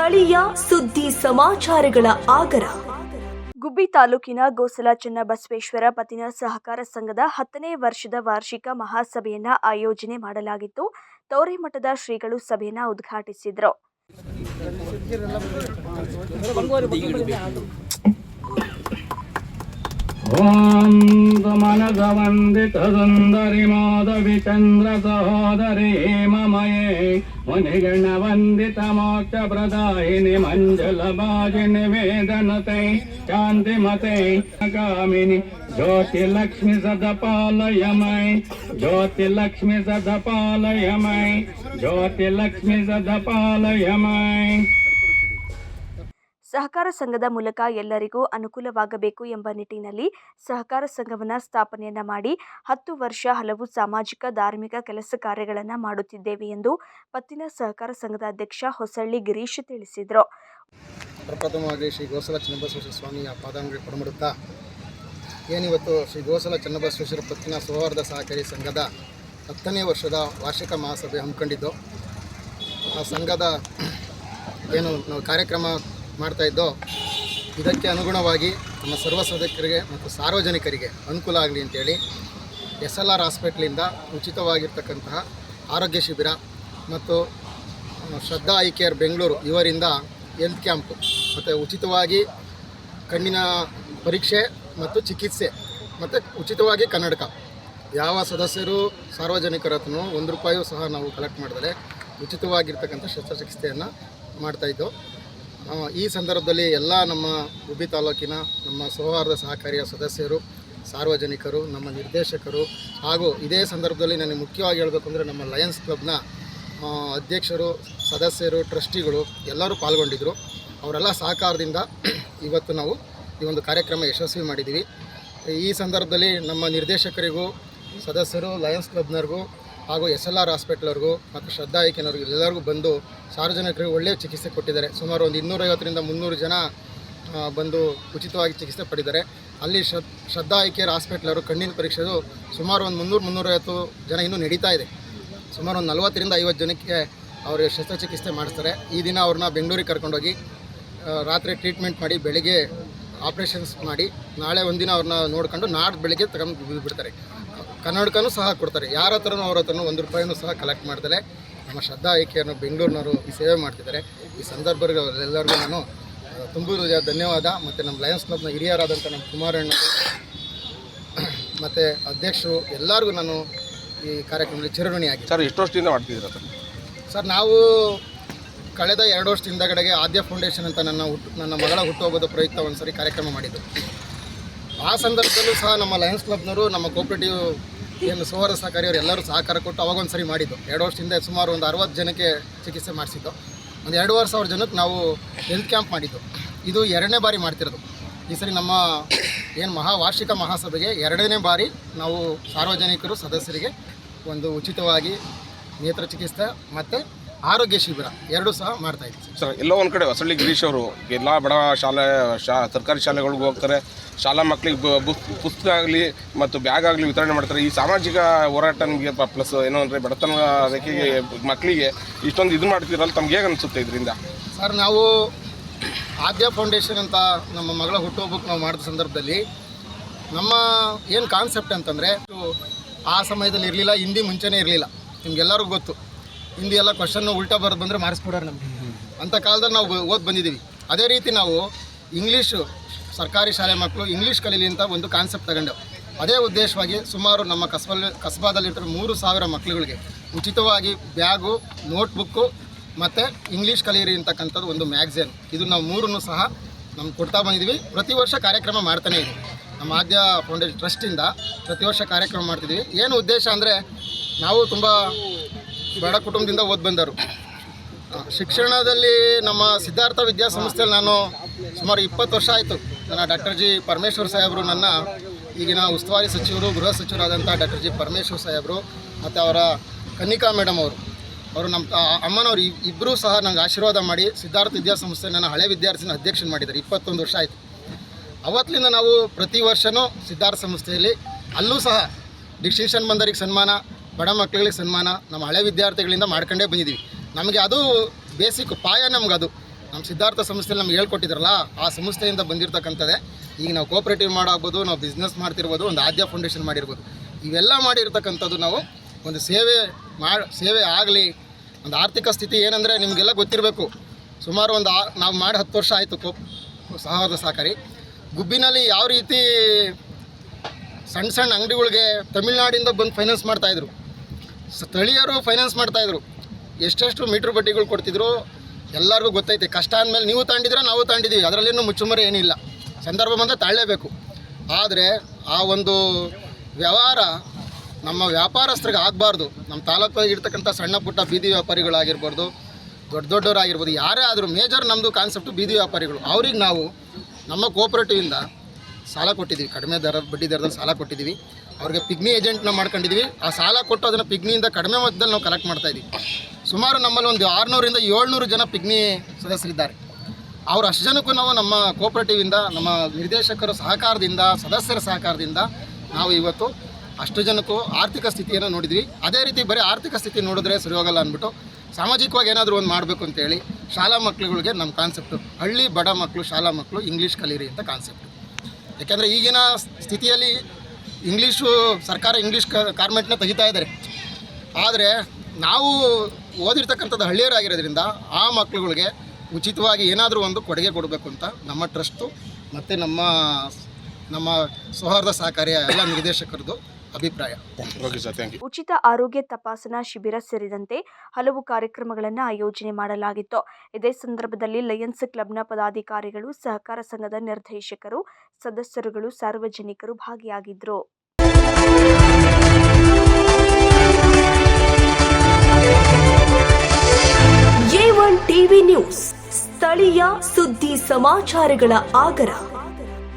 ಸ್ಥಳೀಯ ಸುದ್ದಿ ಸಮಾಚಾರಗಳ ಆಗರ. ಗುಬ್ಬಿ ತಾಲೂಕಿನ ಗೋಸಲ ಚನ್ನಬಸವೇಶ್ವರ ಪತ್ತಿನ ಸಹಕಾರ ಸಂಘದ ಹತ್ತನೇ ವರ್ಷದ ವಾರ್ಷಿಕ ಮಹಾಸಭೆಯನ್ನ ಆಯೋಜನೆ ಮಾಡಲಾಗಿತ್ತು. ತೌರೆಮಠದ ಶ್ರೀಗಳು ಸಭೆಯನ್ನ ಉದ್ಘಾಟಿಸಿದ್ರು. ॐ मनसवन्दितसुन्दरि माधवि चन्द्र सहोदरि हेममये मुनिगणवन्दितमोक्षप्रदायिनि मञ्जुलभाजिनि वेदनते शान्तिमते कामिनि ज्योतिलक्ष्मि सदपालय मयि ज्योतिलक्ष्मि सदपालय मयि ज्योतिलक्ष्मि सदपालय मयि ಸಹಕಾರ ಸಂಘದ ಮೂಲಕ ಎಲ್ಲರಿಗೂ ಅನುಕೂಲವಾಗಬೇಕು ಎಂಬ ನಿಟ್ಟಿನಲ್ಲಿ ಸಹಕಾರ ಸಂಘವನ್ನು ಸ್ಥಾಪನೆಯನ್ನು ಮಾಡಿ ಹತ್ತು ವರ್ಷ ಹಲವು ಸಾಮಾಜಿಕ, ಧಾರ್ಮಿಕ ಕೆಲಸ ಕಾರ್ಯಗಳನ್ನು ಮಾಡುತ್ತಿದ್ದೇವೆ ಎಂದು ಪತ್ತಿನ ಸಹಕಾರ ಸಂಘದ ಅಧ್ಯಕ್ಷ ಹೊಸಳ್ಳಿ ಗಿರೀಶ್ ತಿಳಿಸಿದರು. ಪ್ರಪ್ರಥಮವಾಗಿ ಶ್ರೀ ಗೋಸಲ ಚನ್ನಬಸವೇಶ್ವರ ಸ್ವಾಮಿಯ ಪಾದಾಂಗಡಿ ಪಡಮಡುತ್ತಾ ಏನಿವತ್ತು ಶ್ರೀ ಗೋಸಲ ಚನ್ನಬಸವೇಶ್ವರ ಪತ್ತಿನ ಸೌಹಾರ್ದ ಸಹಕಾರಿ ಸಂಘದ ಹತ್ತನೇ ವರ್ಷದ ವಾರ್ಷಿಕ ಮಹಾಸಭೆ ಹಮ್ಮಿಕೊಂಡಿದ್ದು, ಆ ಸಂಘದ ಏನು ಕಾರ್ಯಕ್ರಮ ಮಾಡ್ತಾ ಇದ್ದೋ ಇದಕ್ಕೆ ಅನುಗುಣವಾಗಿ ನಮ್ಮ ಸರ್ವ ಸದಸ್ಯರಿಗೆ ಮತ್ತು ಸಾರ್ವಜನಿಕರಿಗೆ ಅನುಕೂಲ ಆಗಲಿ ಅಂತೇಳಿ ಎಸ್ ಎಲ್ ಆರ್ ಹಾಸ್ಪಿಟ್ಲಿಂದ ಉಚಿತವಾಗಿರ್ತಕ್ಕಂತಹ ಆರೋಗ್ಯ ಶಿಬಿರ ಮತ್ತು ಶ್ರದ್ಧಾ ಐ ಕೇರ್ ಬೆಂಗಳೂರು ಇವರಿಂದ ಹೆಲ್ತ್ ಕ್ಯಾಂಪ್ ಮತ್ತು ಉಚಿತವಾಗಿ ಕಣ್ಣಿನ ಪರೀಕ್ಷೆ ಮತ್ತು ಚಿಕಿತ್ಸೆ ಮತ್ತು ಉಚಿತವಾಗಿ ಕನ್ನಡಕ. ಯಾವ ಸದಸ್ಯರು ಸಾರ್ವಜನಿಕರ ಹತ್ರನೂ ಒಂದು ರೂಪಾಯಿಯೂ ಸಹ ನಾವು ಕಲೆಕ್ಟ್ ಮಾಡಿದರೆ ಉಚಿತವಾಗಿರ್ತಕ್ಕಂಥ ಶಸ್ತ್ರಚಿಕಿತ್ಸೆಯನ್ನು ಮಾಡ್ತಾಯಿದ್ದೋ ಆ, ಈ ಸಂದರ್ಭದಲ್ಲಿ ಎಲ್ಲ ನಮ್ಮ ಉಬ್ಬಿ ತಾಲೂಕಿನ ನಮ್ಮ ಸೌಹಾರ್ದ ಸಹಕಾರಿಯ ಸದಸ್ಯರು, ಸಾರ್ವಜನಿಕರು, ನಮ್ಮ ನಿರ್ದೇಶಕರು ಹಾಗೂ ಇದೇ ಸಂದರ್ಭದಲ್ಲಿ ನನಗೆ ಮುಖ್ಯವಾಗಿ ಹೇಳಬೇಕು ಅಂದರೆ ನಮ್ಮ ಲಯನ್ಸ್ ಕ್ಲಬ್ನ ಅಧ್ಯಕ್ಷರು, ಸದಸ್ಯರು, ಟ್ರಸ್ಟಿಗಳು ಎಲ್ಲರೂ ಪಾಲ್ಗೊಂಡಿದ್ದರು ಅವರೆಲ್ಲ ಸಹಕಾರದಿಂದ ಇವತ್ತು ನಾವು ಈ ಒಂದು ಕಾರ್ಯಕ್ರಮ ಯಶಸ್ವಿ ಮಾಡಿದ್ದೀವಿ. ಈ ಸಂದರ್ಭದಲ್ಲಿ ನಮ್ಮ ನಿರ್ದೇಶಕರಿಗೂ, ಸದಸ್ಯರು ಲಯನ್ಸ್ ಕ್ಲಬ್ನವ್ರಿಗೂ ಹಾಗೂ ಎಸ್ ಎಲ್ ಆರ್ ಹಾಸ್ಪಿಟ್ಲವ್ರಿಗೂ ಮತ್ತು ಶ್ರದ್ಧಾ ಐಕ್ಯನವ್ರಿಗೂ ಎಲ್ಲರಿಗೂ ಬಂದು ಸಾರ್ವಜನಿಕರಿಗೆ ಒಳ್ಳೆಯ ಚಿಕಿತ್ಸೆ ಕೊಟ್ಟಿದ್ದಾರೆ. ಸುಮಾರು ಒಂದು ಇನ್ನೂರೈವತ್ತರಿಂದ ಮುನ್ನೂರು ಜನ ಬಂದು ಉಚಿತವಾಗಿ ಚಿಕಿತ್ಸೆ ಪಡೆದಿದ್ದಾರೆ. ಅಲ್ಲಿ ಶ್ರದ್, ಶ್ರದ್ಧಾ ಐಕ್ಯರ್ ಹಾಸ್ಪಿಟ್ಲವರು ಕಣ್ಣಿನ ಪರೀಕ್ಷೆದು ಸುಮಾರು ಒಂದು ಮುನ್ನೂರು, ಮುನ್ನೂರೈವತ್ತು ಜನ ಇನ್ನೂ ನಡೀತಾ ಇದೆ. ಸುಮಾರು ಒಂದು ನಲವತ್ತರಿಂದ ಐವತ್ತು ಜನಕ್ಕೆ ಅವರು ಶಸ್ತ್ರಚಿಕಿತ್ಸೆ ಮಾಡಿಸ್ತಾರೆ. ಈ ದಿನ ಅವ್ರನ್ನ ಬೆಂಗಳೂರಿಗೆ ಕರ್ಕೊಂಡೋಗಿ ರಾತ್ರಿ ಟ್ರೀಟ್ಮೆಂಟ್ ಮಾಡಿ, ಬೆಳಿಗ್ಗೆ ಆಪ್ರೇಷನ್ಸ್ ಮಾಡಿ, ನಾಳೆ ಒಂದಿನ ಅವ್ರನ್ನ ನೋಡ್ಕೊಂಡು ನಾಡ್ದು ಬೆಳಿಗ್ಗೆ ತಗೊಂಡು ಬಿಡ್ತಾರೆ ಕನ್ನಡಕನೂ ಸಹ ಕೊಡ್ತಾರೆ. ಯಾರ ಹತ್ರನೂ ಅವ್ರ ಹತ್ರನೂ ಒಂದು ರೂಪಾಯಿನೂ ಸಹ ಕಲೆಕ್ಟ್ ಮಾಡ್ತಾರೆ ನಮ್ಮ ಶ್ರದ್ಧಾ ಐಕೆಯನ್ನು ಬೆಂಗಳೂರಿನವರು ಈ ಸೇವೆ ಮಾಡ್ತಿದ್ದಾರೆ. ಈ ಸಂದರ್ಭದಲ್ಲಿ ಎಲ್ಲರಿಗೂ ನಾನು ತುಂಬಿದ ತುಂಬು ಹೃದಯ ಧನ್ಯವಾದ. ಮತ್ತು ನಮ್ಮ ಲಯನ್ಸ್ ಕ್ಲಬ್ನ ಹಿರಿಯರಾದಂಥ ನಮ್ಮ ಕುಮಾರಣ್ಣ ಮತ್ತು ಅಧ್ಯಕ್ಷರು ಎಲ್ಲರಿಗೂ ನಾನು ಈ ಕಾರ್ಯಕ್ರಮದಲ್ಲಿ ಚಿರಋಣಿಯಾಗಿ ಸರ್ ಎಷ್ಟು ವರ್ಷದಿಂದ ಮಾಡ್ತಿದ್ದೀರ ಸರ್? ಸರ್ ನಾವು ಕಳೆದ ಎರಡು ವರ್ಷದಿಂದ ಕಡೆಗೆ ಆದ್ಯ ಫೌಂಡೇಶನ್ ಅಂತ ನನ್ನ ಹುಟ್ಟು ನನ್ನ ಮಗಳ ಹುಟ್ಟುಹಬ್ಬದ ಪ್ರಯುಕ್ತ ಒಂದು ಸರಿ ಕಾರ್ಯಕ್ರಮ ಮಾಡಿದ್ದು. ಆ ಸಂದರ್ಭದಲ್ಲೂ ಸಹ ನಮ್ಮ ಲಯನ್ಸ್ ಕ್ಲಬ್ನವರು ನಮ್ಮ ಕೋಪರೇಟಿವ್ ಏನು ಸೌಹಾರ್ದ ಸಹಕಾರಿಯವರು ಎಲ್ಲರೂ ಸಹಕಾರ ಕೊಟ್ಟು ಅವಾಗ ಒಂದು ಸರಿ ಮಾಡಿದ್ದು. ಎರಡು ವರ್ಷದಿಂದ ಸುಮಾರು ಒಂದು ಅರವತ್ತು ಜನಕ್ಕೆ ಚಿಕಿತ್ಸೆ ಮಾಡಿಸಿದ್ದು. ಒಂದು ಎರಡೂವರೆ ಸಾವಿರ ಜನಕ್ಕೆ ನಾವು ಹೆಲ್ತ್ ಕ್ಯಾಂಪ್ ಮಾಡಿದ್ದು. ಇದು ಎರಡನೇ ಬಾರಿ ಮಾಡ್ತಿರೋದು. ಈ ಸರಿ ನಮ್ಮ ಏನು ಮಹಾ ವಾರ್ಷಿಕ ಮಹಾಸಭೆಗೆ ಎರಡನೇ ಬಾರಿ ನಾವು ಸಾರ್ವಜನಿಕರು, ಸದಸ್ಯರಿಗೆ ಒಂದು ಉಚಿತವಾಗಿ ನೇತ್ರ ಚಿಕಿತ್ಸೆ ಮತ್ತು ಆರೋಗ್ಯ ಶಿಬಿರ ಎರಡೂ ಸಹ ಮಾಡ್ತಾ ಇದ್ದೀವಿ. ಸರ್ ಎಲ್ಲೋ ಒಂದು ಕಡೆ ಹೊಸಳ್ಳಿ ಗಿರೀಶ್ ಅವರು ಎಲ್ಲ ಬಡ ಶಾಲೆ ಶಾ ಸರ್ಕಾರಿ ಶಾಲೆಗಳಿಗೂ ಹೋಗ್ತಾರೆ. ಶಾಲಾ ಮಕ್ಕಳಿಗೆ ಪುಸ್ತಕ ಆಗಲಿ ಮತ್ತು ಬ್ಯಾಗ್ ಆಗಲಿ ವಿತರಣೆ ಮಾಡ್ತಾರೆ. ಈ ಸಾಮಾಜಿಕ ಹೋರಾಟ ನಿಮಗೆ ಪ್ಲಸ್ ಏನೋ ಅಂದರೆ ಬಡತನ ರೇಖೆಗೆ ಮಕ್ಕಳಿಗೆ ಇಷ್ಟೊಂದು ಇದು ಮಾಡ್ತೀರಲ್ಲ ತಮ್ಗೆ ಹೇಗೆ ಅನಿಸುತ್ತೆ ಇದರಿಂದ? ಸರ್ ನಾವು ಆದ್ಯ ಫೌಂಡೇಶನ್ ಅಂತ ನಮ್ಮ ಮಗಳ ಹುಟ್ಟುಹಬ್ಬಕ್ಕೆ ನಾವು ಮಾಡಿದ ಸಂದರ್ಭದಲ್ಲಿ ನಮ್ಮ ಏನು ಕಾನ್ಸೆಪ್ಟ್ ಅಂತಂದರೆ ಆ ಸಮಯದಲ್ಲಿ ಇರಲಿಲ್ಲ ಹಿಂದಿ ಮುಂಚೆನೇ ಇರಲಿಲ್ಲ. ನಿಮ್ಗೆಲ್ಲರಿಗೂ ಗೊತ್ತು. ಹಿಂದಿ ಎಲ್ಲ ಕ್ವಶನ್ನು ಉಲ್ಟಾ ಬರೋದು ಬಂದರೆ ಮಾಡಿಸ್ಬಿಡೋರು ನಮಗೆ. ಅಂಥ ಕಾಲದಲ್ಲಿ ನಾವು ಓದಿ ಬಂದಿದ್ದೀವಿ. ಅದೇ ರೀತಿ ನಾವು ಇಂಗ್ಲೀಷು ಸರ್ಕಾರಿ ಶಾಲೆ ಮಕ್ಕಳು ಇಂಗ್ಲೀಷ್ ಕಲೀಲಿ ಅಂತ ಒಂದು ಕಾನ್ಸೆಪ್ಟ್ ತಗೊಂಡು ಅದೇ ಉದ್ದೇಶವಾಗಿ ಸುಮಾರು ನಮ್ಮ ಕಸ್ಬಾದಲ್ಲಿ ಕಸ್ಬಾದಲ್ಲಿಟ್ಟಿರೋ ಮೂರು ಸಾವಿರ ಮಕ್ಕಳುಗಳಿಗೆ ಉಚಿತವಾಗಿ ಬ್ಯಾಗು ನೋಟ್ಬುಕ್ಕು ಮತ್ತು ಇಂಗ್ಲೀಷ್ ಕಲಿಯಿರಿ ಅಂತಕ್ಕಂಥದ್ದು ಒಂದು ಮ್ಯಾಗ್ಝಿನ್ ಇದು ನಾವು ಮೂರನ್ನು ಸಹ ನಮ್ಗೆ ಕೊಡ್ತಾ ಬಂದಿದ್ದೀವಿ. ಪ್ರತಿ ವರ್ಷ ಕಾರ್ಯಕ್ರಮ ಮಾಡ್ತಾನೆ ಇದೆ ನಮ್ಮ ಆದ್ಯ ಫೌಂಡೇಶನ್ ಟ್ರಸ್ಟಿಂದ ಪ್ರತಿ ವರ್ಷ ಕಾರ್ಯಕ್ರಮ ಮಾಡ್ತಿದ್ದೀವಿ. ಏನು ಉದ್ದೇಶ ಅಂದರೆ ನಾವು ತುಂಬ ಬಡ ಕುಟುಂಬದಿಂದ ಓದ್ ಬಂದರು. ಶಿಕ್ಷಣದಲ್ಲಿ ನಮ್ಮ ಸಿದ್ಧಾರ್ಥ ವಿದ್ಯಾಸಂಸ್ಥೆಯಲ್ಲಿ ನಾನು ಸುಮಾರು ಇಪ್ಪತ್ತು ವರ್ಷ ಆಯಿತು. ನನ್ನ ಡಾಕ್ಟರ್ ಜಿ ಪರಮೇಶ್ವರ್ ಸಾಹೇಬರು ನನ್ನ ಈಗಿನ ಉಸ್ತುವಾರಿ ಸಚಿವರು, ಗೃಹ ಸಚಿವರಾದಂಥ ಡಾಕ್ಟರ್ ಜಿ ಪರಮೇಶ್ವರ್ ಸಾಹೇಬರು, ಮತ್ತು ಅವರ ಕನ್ನಿಕಾ ಮೇಡಮ್ ಅವರು. ಅವರು ನಮ್ಮ ಅಮ್ಮನವರು ಇಬ್ಬರೂ ಸಹ ನನಗೆ ಆಶೀರ್ವಾದ ಮಾಡಿ ಸಿದ್ಧಾರ್ಥ ವಿದ್ಯಾಸಂಸ್ಥೆ ನನ್ನ ಹಳೆ ವಿದ್ಯಾರ್ಥಿನ ಅಧ್ಯಕ್ಷನ ಮಾಡಿದ್ದಾರೆ. ಇಪ್ಪತ್ತೊಂದು ವರ್ಷ ಆಯಿತು. ಅವತ್ತಿನಿಂದ ನಾವು ಪ್ರತಿ ವರ್ಷವೂ ಸಿದ್ಧಾರ್ಥ ಸಂಸ್ಥೆಯಲ್ಲಿ ಅಲ್ಲೂ ಸಹ ಡಿಸ್ಟಿಂಕ್ಷನ್ ಬಂದವರಿಗೆ ಸನ್ಮಾನ ಬಡ ಮಕ್ಕಳಿಗೆ ಸನ್ಮಾನ, ನಮ್ಮ ಹಳೆ ವಿದ್ಯಾರ್ಥಿಗಳಿಂದ ಮಾಡ್ಕೊಂಡೇ ಬಂದಿದ್ದೀವಿ. ನಮಗೆ ಅದು ಬೇಸಿಕ್ ಪಾಯ ಅದು. ನಮ್ಮ ಸಿದ್ಧಾರ್ಥ ಸಂಸ್ಥೆಯಲ್ಲಿ ನಮ್ಗೆ ಹೇಳ್ಕೊಟ್ಟಿದ್ರಲ್ಲ, ಆ ಸಂಸ್ಥೆಯಿಂದ ಬಂದಿರತಕ್ಕಂಥದ್ದೇ. ಈಗ ನಾವು ಕೋಪ್ರೇಟಿವ್ ಮಾಡಾಗ್ಬೋದು, ನಾವು ಬಿಸ್ನೆಸ್ ಮಾಡ್ತಿರ್ಬೋದು, ಒಂದು ಆದ್ಯ ಫೌಂಡೇಶನ್ ಮಾಡಿರ್ಬೋದು. ಇವೆಲ್ಲ ಮಾಡಿರ್ತಕ್ಕಂಥದ್ದು ನಾವು ಒಂದು ಸೇವೆ ಮಾಡಿ ಸೇವೆ ಆಗಲಿ, ಒಂದು ಆರ್ಥಿಕ ಸ್ಥಿತಿ ಏನಂದರೆ ನಿಮಗೆಲ್ಲ ಗೊತ್ತಿರಬೇಕು. ಸುಮಾರು ಒಂದು ನಾವು ಮಾಡಿ ಹತ್ತು ವರ್ಷ ಆಯಿತು ಕೋ, ಸಹವಾದ ಸಹಕಾರಿ. ಗುಬ್ಬಿನಲ್ಲಿ ಯಾವ ರೀತಿ ಸಣ್ಣ ಸಣ್ಣ ಅಂಗಡಿಗಳಿಗೆ ತಮಿಳ್ನಾಡಿಂದ ಬಂದು ಫೈನಾನ್ಸ್ ಮಾಡ್ತಾಯಿದ್ರು ಸ್ಥಳೀಯರು ಫೈನಾನ್ಸ್ ಮಾಡ್ತಾಯಿದ್ರು ಎಷ್ಟೆಷ್ಟು ಮೀಟ್ರ್ ಬಡ್ಡಿಗಳು ಕೊಡ್ತಿದ್ರು ಎಲ್ಲರಿಗೂ ಗೊತ್ತೈತೆ. ಕಷ್ಟ ಅಂದಮೇಲೆ ನೀವು ತಾಂಡಿದ್ರೆ ನಾವು ತಾಂಡಿದ್ದೀವಿ. ಅದರಲ್ಲೇನು ಮುಚ್ಚುಮರೆ ಏನಿಲ್ಲ. ಸಂದರ್ಭ ಬಂದರೆ ತಾಳಲೇಬೇಕು. ಆದರೆ ಆ ಒಂದು ವ್ಯವಹಾರ ನಮ್ಮ ವ್ಯಾಪಾರಸ್ಥರಿಗೆ ಆಗಬಾರ್ದು. ನಮ್ಮ ತಾಲೂಕಾಗಿ ಇರ್ತಕ್ಕಂಥ ಸಣ್ಣ ಪುಟ್ಟ ಬೀದಿ ವ್ಯಾಪಾರಿಗಳಾಗಿರ್ಬೋದು, ದೊಡ್ಡ ದೊಡ್ಡವರಾಗಿರ್ಬೋದು, ಯಾರೇ ಆದರೂ ಮೇಜರ್ ನಮ್ಮದು ಕಾನ್ಸೆಪ್ಟು ಬೀದಿ ವ್ಯಾಪಾರಿಗಳು. ಅವ್ರಿಗೆ ನಾವು ನಮ್ಮ ಕೋಪರೇಟಿವಿಂದ ಸಾಲ ಕೊಟ್ಟಿದ್ದೀವಿ. ಕಡಿಮೆ ದರ, ಬಡ್ಡಿ ದರದಲ್ಲಿ ಸಾಲ ಕೊಟ್ಟಿದ್ದೀವಿ. ಅವ್ರಿಗೆ ಪಿಗ್ನಿ ಏಜೆಂಟ್ನ ಮಾಡ್ಕೊಂಡಿದ್ವಿ. ಆ ಸಾಲ ಕೊಟ್ಟು ಅದನ್ನು ಪಿಗ್ನಿಯಿಂದ ಕಡಿಮೆ ಮೊತ್ತದಲ್ಲಿ ನಾವು ಕಲೆಕ್ಟ್ ಮಾಡ್ತಾ ಇದ್ದೀವಿ ಸುಮಾರು ನಮ್ಮಲ್ಲಿ ಒಂದು ಆರುನೂರಿಂದ ಏಳ್ನೂರು ಜನ ಪಿಗ್ನಿ ಸದಸ್ಯರಿದ್ದಾರೆ. ಅವ್ರು ಅಷ್ಟು ಜನಕ್ಕೂ ನಾವು ನಮ್ಮ ಕೋಪರೇಟಿವಿಂದ ನಮ್ಮ ನಿರ್ದೇಶಕರ ಸಹಕಾರದಿಂದ, ಸದಸ್ಯರ ಸಹಕಾರದಿಂದ ನಾವು ಇವತ್ತು ಅಷ್ಟು ಜನಕ್ಕೂ ಆರ್ಥಿಕ ಸ್ಥಿತಿಯನ್ನು ನೋಡಿದ್ವಿ. ಅದೇ ರೀತಿ ಬರೀ ಆರ್ಥಿಕ ಸ್ಥಿತಿ ನೋಡಿದ್ರೆ ಸರಿ ಹೋಗಲ್ಲ ಅಂದ್ಬಿಟ್ಟು ಸಾಮಾಜಿಕವಾಗಿ ಏನಾದರೂ ಒಂದು ಮಾಡಬೇಕು ಅಂತೇಳಿ ಶಾಲಾ ಮಕ್ಕಳುಗಳಿಗೆ ನಮ್ಮ ಕಾನ್ಸೆಪ್ಟು ಹಳ್ಳಿ ಬಡ ಮಕ್ಕಳು ಶಾಲಾ ಮಕ್ಕಳು ಇಂಗ್ಲೀಷ್ ಕಲೀರಿ ಅಂತ ಕಾನ್ಸೆಪ್ಟು ಯಾಕೆಂದರೆ ಈಗಿನ ಸ್ಥಿತಿಯಲ್ಲಿ ಇಂಗ್ಲೀಷು ಸರ್ಕಾರ ಇಂಗ್ಲೀಷ್ ಕಾರ್ಮೆಂಟ್ನ ತೆಗಿತಾ ಇದ್ದಾರೆ. ಆದರೆ ನಾವು ಓದಿರ್ತಕ್ಕಂಥದ್ದು ಹಳ್ಳಿಯರಾಗಿರೋದ್ರಿಂದ ಆ ಮಕ್ಕಳುಗಳಿಗೆ ಉಚಿತವಾಗಿ ಏನಾದರೂ ಒಂದು ಕೊಡುಗೆ ಕೊಡಬೇಕು ಅಂತ ನಮ್ಮ ಟ್ರಸ್ಟು ಮತ್ತು ನಮ್ಮ ನಮ್ಮ ಸೌಹಾರ್ದ ಸಹಕಾರಿಯ ಎಲ್ಲ ನಿರ್ದೇಶಕರದ್ದು ಅಭಿಪ್ರಾಯ. ಓಕೆ ಸರ್ ಥ್ಯಾಂಕ್ ಯು ಉಚಿತ ಆರೋಗ್ಯ ತಪಾಸಣಾ ಶಿಬಿರ ಸೇರಿದಂತೆ ಹಲವು ಕಾರ್ಯಕ್ರಮಗಳನ್ನು ಆಯೋಜನೆ ಮಾಡಲಾಗಿತ್ತು. ಇದೇ ಸಂದರ್ಭದಲ್ಲಿ ಲಯನ್ಸ್ ಕ್ಲಬ್ನ ಪದಾಧಿಕಾರಿಗಳು ಸಹಕಾರ ಸಂಘದ ನಿರ್ದೇಶಕರು ಸದಸ್ಯರುಗಳು ಸಾರ್ವಜನಿಕರು ಭಾಗಿಯಾಗಿದ್ದರು ಎ ಒನ್ ಟಿವಿ ನ್ಯೂಸ್ ಸ್ಥಳೀಯ ಸುದ್ದಿ ಸಮಾಚಾರಗಳ ಆಗರ.